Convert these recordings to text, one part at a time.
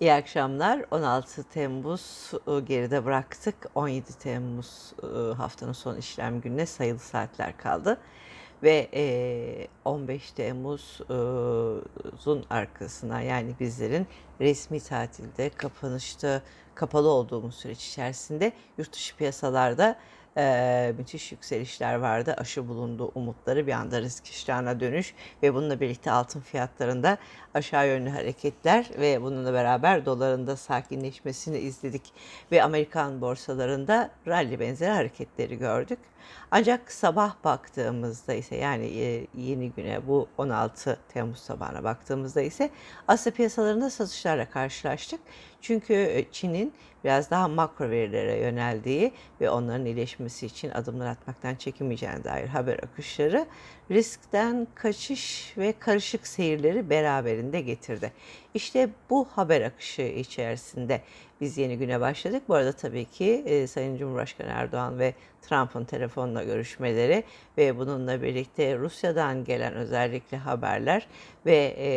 İyi akşamlar. 16 Temmuz e, geride bıraktık. 17 Temmuz e, haftanın son işlem gününe sayılı saatler kaldı. Ve e, 15 Temmuz'un arkasına yani bizlerin resmi tatilde, kapanışta, kapalı olduğumuz süreç içerisinde yurt dışı piyasalarda e, müthiş yükselişler vardı. Aşı bulundu umutları bir anda risk iştahına dönüş ve bununla birlikte altın fiyatlarında aşağı yönlü hareketler ve bununla beraber doların da sakinleşmesini izledik ve Amerikan borsalarında rally benzeri hareketleri gördük. Ancak sabah baktığımızda ise yani e, yeni güne bu 16 Temmuz sabahına baktığımızda ise Asya piyasalarında satışlarla karşılaştık. Çünkü e, Çin'in biraz daha makro verilere yöneldiği ve onların iyileşmesi için adımlar atmaktan çekinmeyeceğine dair haber akışları riskten kaçış ve karışık seyirleri beraberinde getirdi. İşte bu haber akışı içerisinde biz yeni güne başladık. Bu arada tabii ki e, Sayın Cumhurbaşkanı Erdoğan ve Trump'ın telefonla görüşmeleri ve bununla birlikte Rusya'dan gelen özellikle haberler ve e,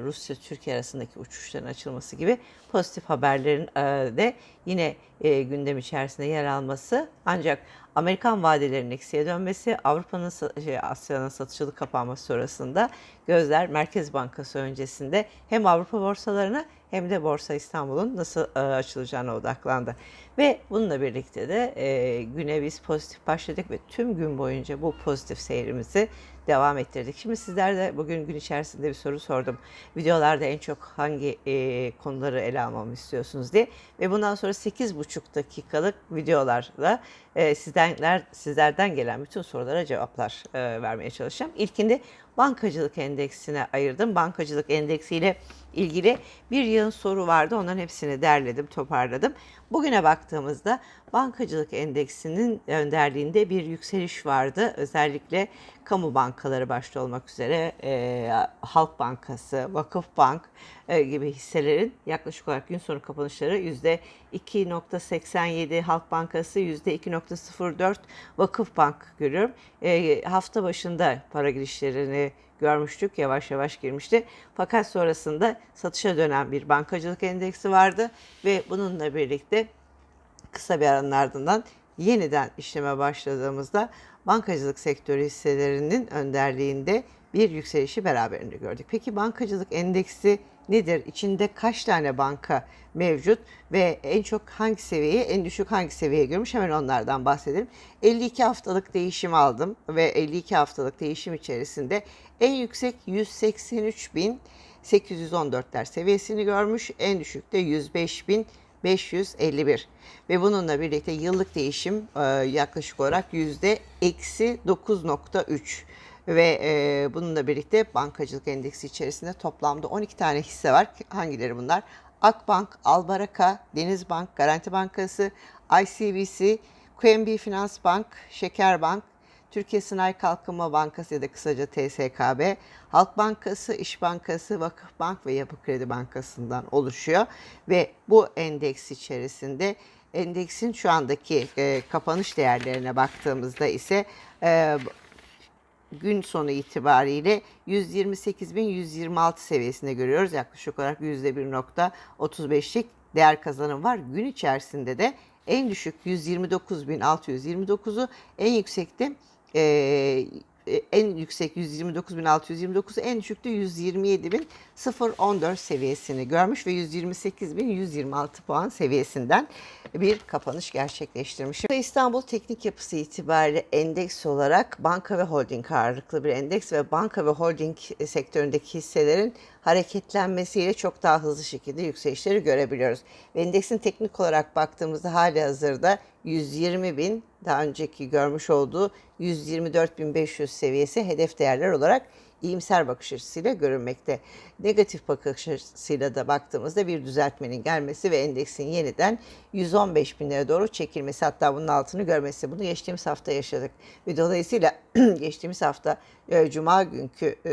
Rusya-Türkiye arasındaki uçuşların açılması gibi pozitif haberlerin e, de yine e, gündem içerisinde yer alması ancak Amerikan vadelerinin eksiye dönmesi, Avrupa'nın şey, Asya'nın satıcılık kapanması sonrasında gözler Merkez Bankası öncesinde hem Avrupa borsalarına hem de Borsa İstanbul'un nasıl e, açılacağına odaklandı. Ve bununla birlikte de e, güne biz pozitif başladık ve tüm gün boyunca bu pozitif seyrimizi devam ettirdik. Şimdi sizler de bugün gün içerisinde bir soru sordum. Videolarda en çok hangi e, konuları ele almamı istiyorsunuz diye. Ve bundan sonra 8,5 dakikalık videolarla e, sizden, sizlerden gelen bütün sorulara cevaplar e, vermeye çalışacağım. İlkinde bankacılık endeksine ayırdım. Bankacılık endeksiyle ilgili bir yığın soru vardı. Onların hepsini derledim, toparladım. Bugüne baktığımızda bankacılık endeksinin önderliğinde bir yükseliş vardı. Özellikle kamu bankaları başta olmak üzere e, Halk Bankası, Vakıf Bank e, gibi hisselerin yaklaşık olarak gün sonu kapanışları %2.87 Halk Bankası, %2.04 Vakıf Bank görüyorum. E, hafta başında para girişlerini görmüştük. Yavaş yavaş girmişti. Fakat sonrasında satışa dönen bir bankacılık endeksi vardı ve bununla birlikte kısa bir aranın ardından yeniden işleme başladığımızda bankacılık sektörü hisselerinin önderliğinde bir yükselişi beraberinde gördük. Peki bankacılık endeksi nedir? İçinde kaç tane banka mevcut ve en çok hangi seviyeye, en düşük hangi seviyeye görmüş? Hemen onlardan bahsedelim. 52 haftalık değişim aldım ve 52 haftalık değişim içerisinde en yüksek 183.814'ler seviyesini görmüş. En düşük de 105.000 551 ve bununla birlikte yıllık değişim e, yaklaşık olarak yüzde eksi 9.3 ve e, bununla birlikte bankacılık endeksi içerisinde toplamda 12 tane hisse var. Hangileri bunlar? Akbank, Albaraka, Denizbank, Garanti Bankası, ICBC, QNB Finans Bank, Şekerbank, Türkiye Sanayi Kalkınma Bankası ya da kısaca TSKB, Halk Bankası, İş Bankası, Vakıfbank ve Yapı Kredi Bankası'ndan oluşuyor. Ve bu endeks içerisinde endeksin şu andaki e, kapanış değerlerine baktığımızda ise e, gün sonu itibariyle 128.126 seviyesinde görüyoruz. Yaklaşık olarak %1.35'lik değer kazanım var. Gün içerisinde de en düşük 129.629'u en yüksekte en yüksek 129.629 en düşükte 127.014 seviyesini görmüş ve 128.126 puan seviyesinden bir kapanış gerçekleştirmiş. İstanbul teknik yapısı itibariyle endeks olarak banka ve holding ağırlıklı bir endeks ve banka ve holding sektöründeki hisselerin hareketlenmesiyle çok daha hızlı şekilde yükselişleri görebiliyoruz. Ve endeksin teknik olarak baktığımızda hali hazırda 120 bin daha önceki görmüş olduğu 124.500 seviyesi hedef değerler olarak iyimser bakış açısıyla görünmekte. Negatif bakış açısıyla da baktığımızda bir düzeltmenin gelmesi ve endeksin yeniden 115 binlere doğru çekilmesi hatta bunun altını görmesi. Bunu geçtiğimiz hafta yaşadık. Ve dolayısıyla geçtiğimiz hafta e, Cuma günkü e,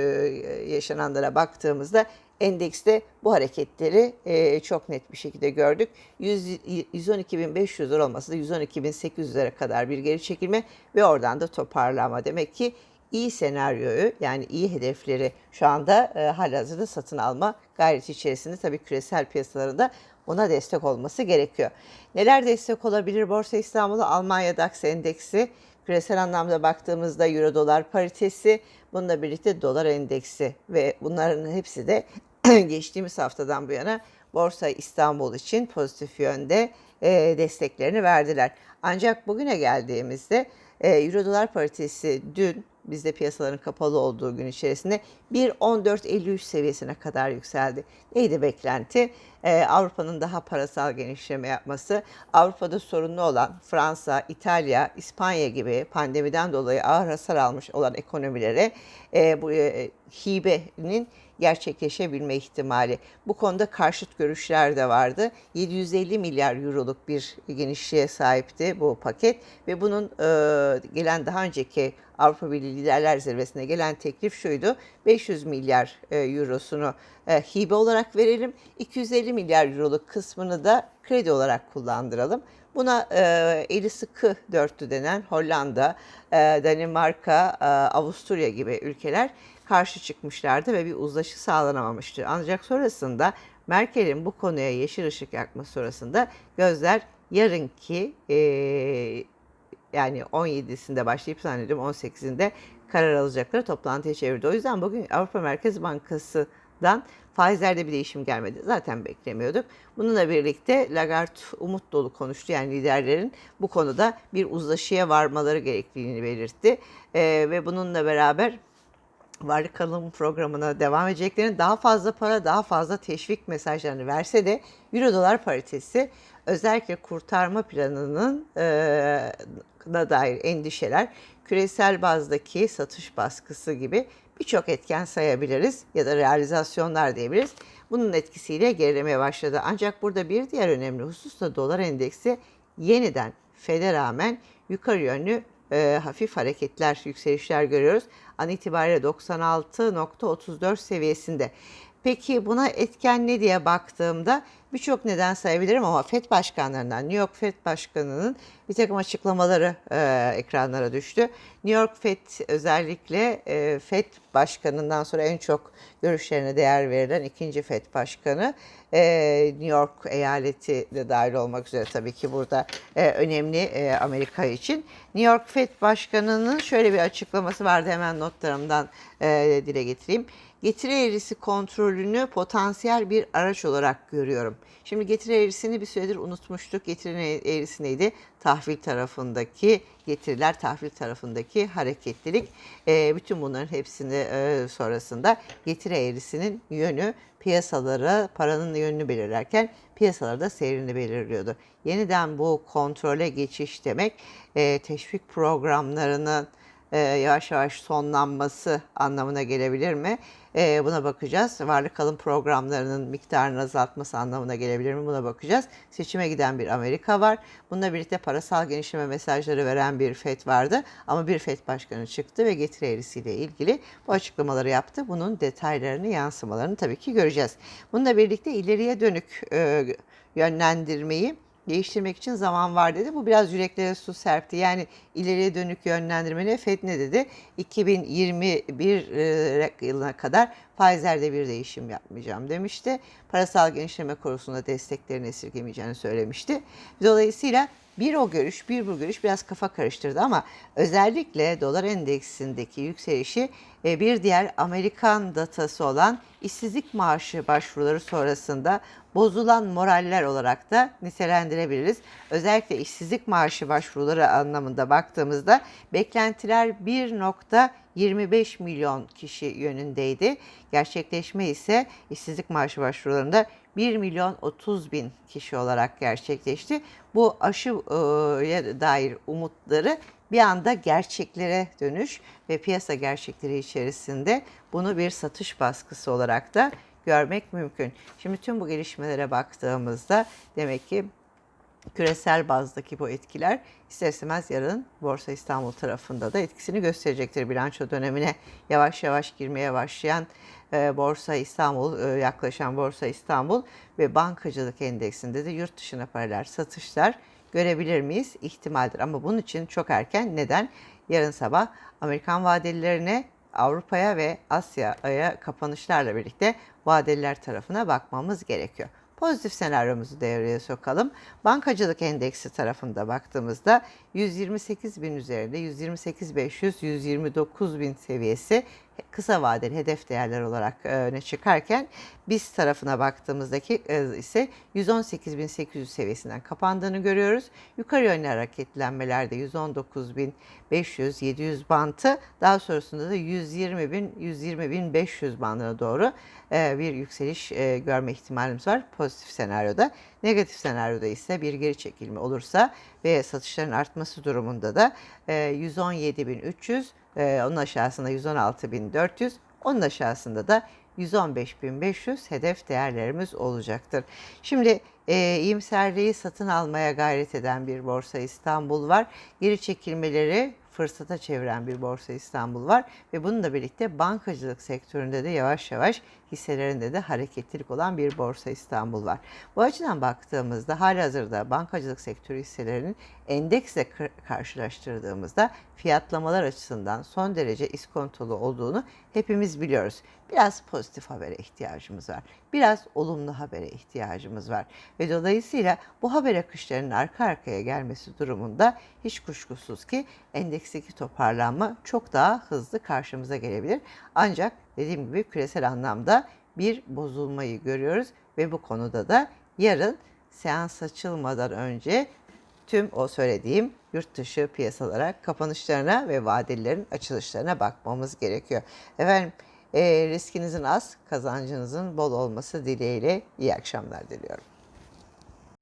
yaşananlara baktığımızda endekste bu hareketleri e, çok net bir şekilde gördük. 112.500 olması da 112.800'lere kadar bir geri çekilme ve oradan da toparlama. Demek ki iyi senaryoyu yani iyi hedefleri şu anda e, halihazırda satın alma gayreti içerisinde tabii küresel piyasalarında ona destek olması gerekiyor. Neler destek olabilir? Borsa İstanbul'u Almanya DAX endeksi, küresel anlamda baktığımızda euro dolar paritesi, bununla birlikte dolar endeksi ve bunların hepsi de geçtiğimiz haftadan bu yana Borsa İstanbul için pozitif yönde e, desteklerini verdiler. Ancak bugüne geldiğimizde e, Euro dolar paritesi dün bizde piyasaların kapalı olduğu gün içerisinde 1.14.53 seviyesine kadar yükseldi. Neydi beklenti? Ee, Avrupa'nın daha parasal genişleme yapması, Avrupa'da sorunlu olan Fransa, İtalya, İspanya gibi pandemiden dolayı ağır hasar almış olan ekonomilere e, bu e, hibenin gerçekleşebilme ihtimali. Bu konuda karşıt görüşler de vardı. 750 milyar euroluk bir genişliğe sahipti bu paket ve bunun e, gelen daha önceki Avrupa Birliği Liderler Zirvesi'ne gelen teklif şuydu. 500 milyar e, eurosunu e, hibe olarak verelim. 250 milyar euroluk kısmını da kredi olarak kullandıralım. Buna e, eli sıkı dörtlü denen Hollanda, e, Danimarka, e, Avusturya gibi ülkeler karşı çıkmışlardı ve bir uzlaşı sağlanamamıştı. Ancak sonrasında Merkel'in bu konuya yeşil ışık yakması sonrasında gözler yarınki e, yani 17'sinde başlayıp zannediyorum 18'inde karar alacakları toplantıya çevirdi. O yüzden bugün Avrupa Merkez Bankası'dan faizlerde bir değişim gelmedi. Zaten beklemiyorduk. Bununla birlikte Lagarde umut dolu konuştu. Yani liderlerin bu konuda bir uzlaşıya varmaları gerektiğini belirtti. Ee, ve bununla beraber varlık kalım programına devam edeceklerini daha fazla para, daha fazla teşvik mesajlarını verse de Euro dolar paritesi özellikle kurtarma planının e, da dair endişeler, küresel bazdaki satış baskısı gibi birçok etken sayabiliriz ya da realizasyonlar diyebiliriz. Bunun etkisiyle gerilemeye başladı. Ancak burada bir diğer önemli husus da dolar endeksi yeniden FED'e rağmen yukarı yönlü e, hafif hareketler, yükselişler görüyoruz. An itibariyle 96.34 seviyesinde. Peki buna etken ne diye baktığımda birçok neden sayabilirim ama FED başkanlarından New York FED başkanının bir takım açıklamaları e, ekranlara düştü. New York FED özellikle e, FED başkanından sonra en çok görüşlerine değer verilen ikinci FED başkanı e, New York eyaleti de dahil olmak üzere tabii ki burada e, önemli e, Amerika için. New York FED başkanının şöyle bir açıklaması vardı hemen notlarımdan e, dile getireyim getiri eğrisi kontrolünü potansiyel bir araç olarak görüyorum. Şimdi getiri eğrisini bir süredir unutmuştuk. Getiri eğrisi neydi? Tahvil tarafındaki getiriler, tahvil tarafındaki hareketlilik. E, bütün bunların hepsini e, sonrasında getiri eğrisinin yönü piyasalara paranın yönünü belirlerken piyasalarda seyrini belirliyordu. Yeniden bu kontrole geçiş demek e, teşvik programlarının e, yavaş yavaş sonlanması anlamına gelebilir mi? E, buna bakacağız. Varlık kalım programlarının miktarını azaltması anlamına gelebilir mi? Buna bakacağız. Seçime giden bir Amerika var. Bununla birlikte parasal genişleme mesajları veren bir FED vardı. Ama bir FED başkanı çıktı ve getiri eğrisiyle ilgili bu açıklamaları yaptı. Bunun detaylarını, yansımalarını tabii ki göreceğiz. Bununla birlikte ileriye dönük e, yönlendirmeyi değiştirmek için zaman var dedi. Bu biraz yüreklere su serpti. Yani ileriye dönük yönlendirmene FED ne dedi? 2021 e, yılına kadar faizlerde bir değişim yapmayacağım demişti. Parasal genişleme konusunda desteklerini esirgemeyeceğini söylemişti. Dolayısıyla bir o görüş, bir bu görüş biraz kafa karıştırdı ama özellikle dolar endeksindeki yükselişi e, bir diğer Amerikan datası olan işsizlik maaşı başvuruları sonrasında bozulan moraller olarak da nitelendirebiliriz. Özellikle işsizlik maaşı başvuruları anlamında baktığımızda beklentiler 1.25 milyon kişi yönündeydi. Gerçekleşme ise işsizlik maaşı başvurularında 1 milyon 30 bin kişi olarak gerçekleşti. Bu aşıya dair umutları bir anda gerçeklere dönüş ve piyasa gerçekleri içerisinde bunu bir satış baskısı olarak da görmek mümkün. Şimdi tüm bu gelişmelere baktığımızda demek ki küresel bazdaki bu etkiler ister istemez yarın Borsa İstanbul tarafında da etkisini gösterecektir. Bilanço dönemine yavaş yavaş girmeye başlayan e, Borsa İstanbul, e, yaklaşan Borsa İstanbul ve bankacılık endeksinde de yurt dışına paralel satışlar görebilir miyiz? İhtimaldir ama bunun için çok erken. Neden? Yarın sabah Amerikan vadelilerine Avrupa'ya ve Asya'ya kapanışlarla birlikte vadeliler tarafına bakmamız gerekiyor. Pozitif senaryomuzu devreye sokalım. Bankacılık endeksi tarafında baktığımızda 128 bin üzerinde 128 500 129 bin seviyesi kısa vadeli hedef değerler olarak e, öne çıkarken biz tarafına baktığımızdaki e, ise 118.800 seviyesinden kapandığını görüyoruz. Yukarı yönlü hareketlenmelerde 119.500 700 bantı daha sonrasında da 120.000 120.500 bandına doğru e, bir yükseliş e, görme ihtimalimiz var pozitif senaryoda. Negatif senaryoda ise bir geri çekilme olursa ve satışların artması durumunda da e, 117.300 ee, onun aşağısında 116.400, onun aşağısında da 115.500 hedef değerlerimiz olacaktır. Şimdi e, iyimserliği satın almaya gayret eden bir Borsa İstanbul var. Geri çekilmeleri fırsata çeviren bir Borsa İstanbul var ve bununla birlikte bankacılık sektöründe de yavaş yavaş hisselerinde de hareketlilik olan bir Borsa İstanbul var. Bu açıdan baktığımızda halihazırda bankacılık sektörü hisselerinin endeksle karşılaştırdığımızda fiyatlamalar açısından son derece iskontolu olduğunu hepimiz biliyoruz. Biraz pozitif habere ihtiyacımız var. Biraz olumlu habere ihtiyacımız var. Ve dolayısıyla bu haber akışlarının arka arkaya gelmesi durumunda hiç kuşkusuz ki endeksteki toparlanma çok daha hızlı karşımıza gelebilir. Ancak dediğim gibi küresel anlamda bir bozulmayı görüyoruz ve bu konuda da yarın seans açılmadan önce tüm o söylediğim yurt dışı piyasalara kapanışlarına ve vadelilerin açılışlarına bakmamız gerekiyor. Efendim e, riskinizin az, kazancınızın bol olması dileğiyle iyi akşamlar diliyorum.